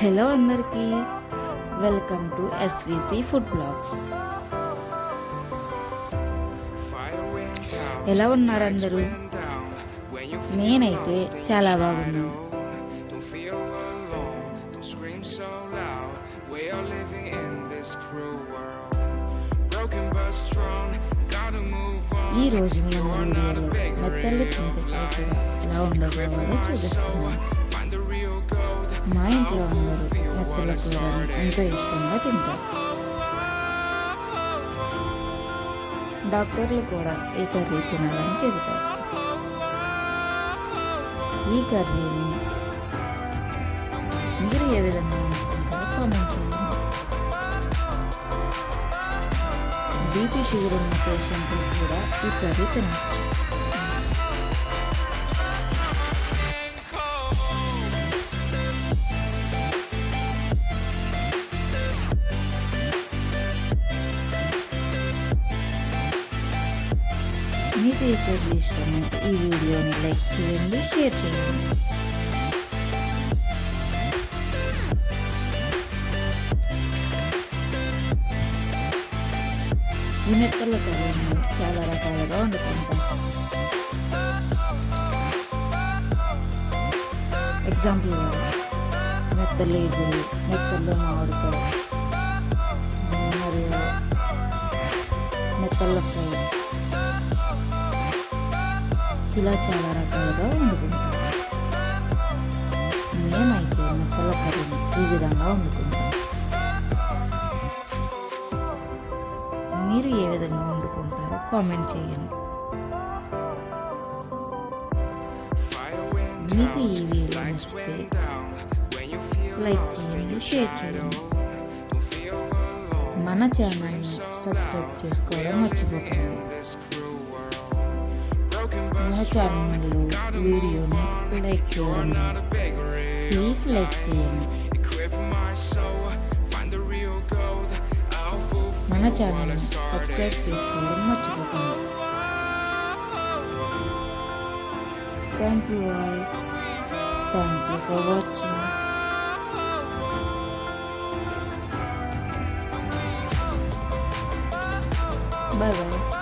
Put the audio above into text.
Hello అందరికీ welcome to SVC food blogs. ఎలా ఉన్నారు అందరూ? నేనైతే చాలా బాగున్నాను. ఈ రోజు మన వీడియోలో మెత్తల్లి చింతకాయ కూడా ఎలా ఉండబోవాలో చూపిస్తున్నాను. మా ఇంట్లో అందరూ మెత్తల కూరని ఎంతో ఇష్టంగా తింటారు. డాక్టర్లు కూడా ఈ కర్రీ తినాలని చెబుతారు. ఈ కర్రీని మీరు ఏ విధంగా అనుకుంటారో కామెంట్ చేయండి. బీపీ షుగర్ ఉన్న పేషెంట్లు కూడా ఈ కర్రీ తినవచ్చు మీకు ఈ కర్రీ ఇష్టమైతే ఈ వీడియోని లైక్ చేయండి షేర్ చేయండి. ఈ మెత్తల కర్రీని చాలా రకాలుగా వండుకుంటాం. ఎగ్జాంపుల్ మెత్తలు ఎగురు మెత్తల్లో మామిడికాయ మరియు మెత్తల ఫ్రై. ఇలా చాలా రకాలుగా వండుకుంటాం మేమైతే ముక్కల కర్రీని ఈ విధంగా వండుకుంటాం. మీరు ఏ విధంగా వండుకుంటారో కామెంట్ చేయండి. మీకు ఈ వీడియో నచ్చితే లైక్ చేయండి షేర్ చేయండి. మన ఛానల్ని సబ్స్క్రైబ్ చేసుకోవడం మర్చిపోకండి. మన ఛానల్లో వీడియోని లైక్ చేయండి. ప్లీజ్ లైక్ చేయండి. మన ఛానల్ని సబ్స్క్రైబ్ చేసుకోవడం మర్చిపోకండి. Thank you all thank you for watching bye bye